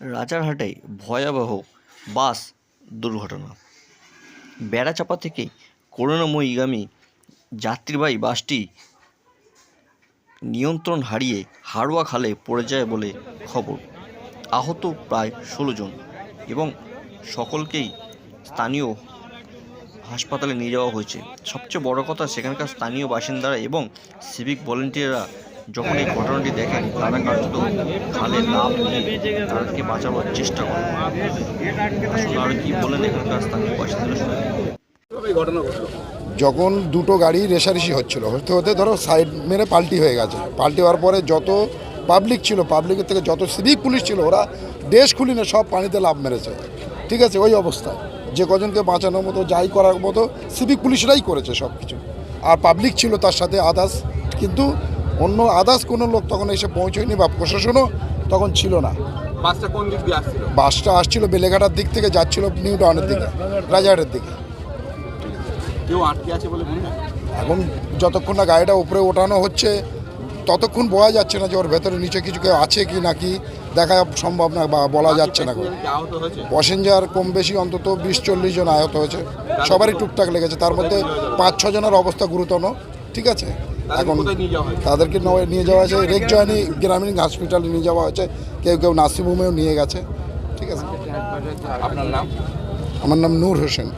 রাজারহাটে ভয়াবহ বাস দুর্ঘটনা। বেড়াচাপা থেকে করুণাময়ীগামী যাত্রীবাহী বাসটি নিয়ন্ত্রণ হারিয়ে হাড়োয়া খালে পড়ে যায় বলে খবর। আহত প্রায় ষোলো জন এবং সকলকেই স্থানীয় হাসপাতালে নিয়ে যাওয়া হয়েছে। সবচেয়ে বড় কথা সেখানকার স্থানীয় বাসিন্দারা এবং সিভিক ভলেন্টিয়াররা যখন এই ঘটনাটি দেখেন, তারা কার্যত খালে লাভ নিয়ে তাদেরকে বাঁচাবার চেষ্টা করেন আর কি বলেন এখানকার স্থানীয় বাসিন্দারা যখন দুটো গাড়ি রেশারেশি হচ্ছিল, হতে হতে ধরো সাইড মেরে পাল্টি হয়ে গেছে। পাল্টি হওয়ার পরে যত পাবলিক ছিল পাবলিকের থেকে যত সিভিক পুলিশ ছিল, ওরা দেশ খুলিনে সব পানিতে লাভ মেরেছে। ঠিক আছে, ওই অবস্থায়। যে কজনকে বাঁচানোর মতো, যাই করার মতো সিভিক পুলিশরাই করেছে সব কিছু আর পাবলিক ছিল তার সাথে আদার্স কিন্তু অন্য আদার্স কোনো লোক তখন এসে পৌঁছয়নি বা প্রশাসনও তখন ছিল না। বাসটা কোন দিক দিয়ে আসছিল? বাসটা আসছিল বেলেঘাটার দিক থেকে যাচ্ছিল নিউ টাউনের দিকে রাজাহাটের দিকে। কেউ আটকে আছে বলে মনে হয়? এখন যতক্ষণ না গাড়িটা উপরে ওঠানো হচ্ছে ততক্ষণ বোঝা যাচ্ছে না যে ওর ভেতরে নিচে কিছু কেউ আছে কি নাকি দেখা সম্ভব না বা বলা যাচ্ছে না প্যাসেঞ্জার কম বেশি অন্তত বিশ চল্লিশ জন আহত হয়েছে। সবারই টুকটাক লেগেছে তার মধ্যে পাঁচ ছ জনের অবস্থা গুরুতর। ঠিক আছে? এখন তাদেরকে নিয়ে যাওয়া হয়েছে রেক জয়নি গ্রামীণ হসপিটালে নিয়ে যাওয়া হয়েছে। কেউ কেউ নার্সিংহোমেও নিয়ে গেছে। ঠিক আছে? আপনার নাম? আমার নাম নূর হোসেন।